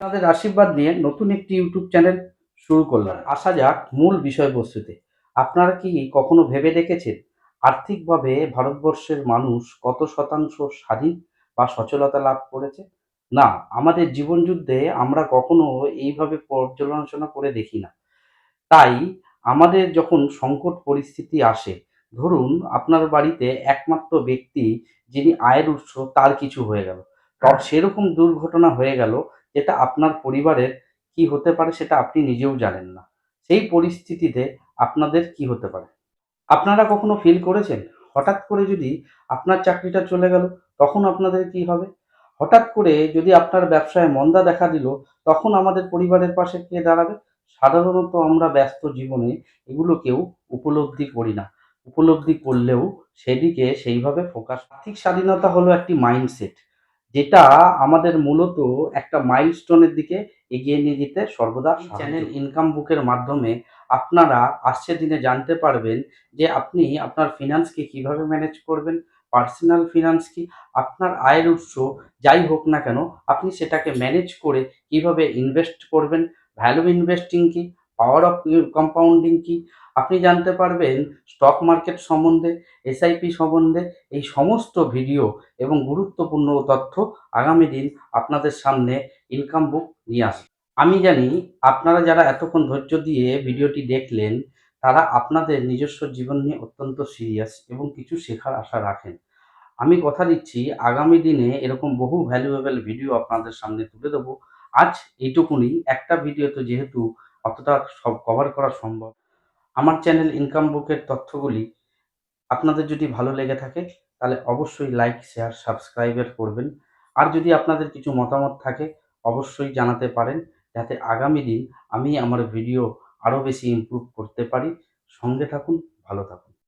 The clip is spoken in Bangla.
আপনাদের আশীর্বাদ নিয়ে নতুন একটি ইউটিউব চ্যানেল শুরু করলাম। আসা যাক মূল বিষয়বস্তুতে। আপনারা কি কখনো ভেবে দেখেছেন আর্থিকভাবে ভারতবর্ষের মানুষ কত শতাংশ স্বাধীন বা সচলতা লাভ করেছে? না, আমাদের জীবনযুদ্ধে আমরা কখনো এইভাবে পর্যালোচনা করে দেখি না। তাই আমাদের যখন সংকট পরিস্থিতি আসে, ধরুন আপনার বাড়িতে একমাত্র ব্যক্তি যিনি আয়ের উৎস, তার কিছু হয়ে গেল। সেরকম দুর্ঘটনা হয়ে গেল যেটা আপনার পরিবারের কি হতে পারে সেটা আপনি নিজেও জানেন না। সেই পরিস্থিতিতে আপনাদের কি হতে পারে? আপনারা কখনো ফিল করেছেন? হঠাৎ করে যদি আপনার চাকরিটা চলে গেল, তখন আপনাদের কি হবে? হঠাৎ করে যদি আপনার ব্যবসায় মন্দা দেখা দিল, তখন আমাদের পরিবারের পাশে কে দাঁড়াবে? সাধারণত আমরা ব্যস্ত জীবনে এগুলো কেউ উপলব্ধি করি না। উপলব্ধি করলেও সেদিকে সেইভাবে ফোকাস আর্থিক স্বাধীনতা হলো একটি মাইন্ডসেট যেটা আমাদের মূলত একটা মাইলস্টোনের দিকে এগিয়ে নিয়ে যেতে সর্বদা চ্যানেল ইনকাম বুকের মাধ্যমে আপনারা আসছে দিনে জানতে পারবেন যে আপনি আপনার ফিনান্সকে কীভাবে ম্যানেজ করবেন পার্সোনাল ফিনান্স কি আপনার আয়ের উৎস যাই হোক না কেন আপনি সেটাকে ম্যানেজ করে কীভাবে ইনভেস্ট করবেন ভ্যালু ইনভেস্টিং কি পাওয়ার অফ কম্পাউন্ডিং কি? আপনি জানতে পারবেন স্টক মার্কেট সম্বন্ধে এসআইপি সম্বন্ধে এই সমস্ত ভিডিও এবং গুরুত্বপূর্ণ তথ্য আগামী দিন আপনাদের সামনে ইনকাম বুক নিয়ে আসবে। আমি জানি আপনারা যারা এতক্ষণ ধৈর্য দিয়ে ভিডিওটি দেখলেন, তারা আপনাদের নিজস্ব জীবন নিয়ে অত্যন্ত সিরিয়াস এবং কিছু শেখার আশা রাখেন। আমি কথা দিচ্ছি, আগামী দিনে এরকম বহু ভ্যালুয়েবল ভিডিও আপনাদের সামনে তুলে দেবো আজ এইটুকুনি, একটা ভিডিও তো যেহেতু অতটা সব কভার করা সম্ভব। আমার চ্যানেল ইনকাম বুকের তথ্যগুলি আপনাদের যদি ভালো লেগে থাকে, তাহলে অবশ্যই লাইক শেয়ার সাবস্ক্রাইবার করবেন। আর যদি আপনাদের কিছু মতামত থাকে, অবশ্যই জানাতে পারেন, যাতে আগামী দিন আমি আমার ভিডিও আরও বেশি ইম্প্রুভ করতে পারি। সঙ্গে থাকুন, ভালো থাকুন।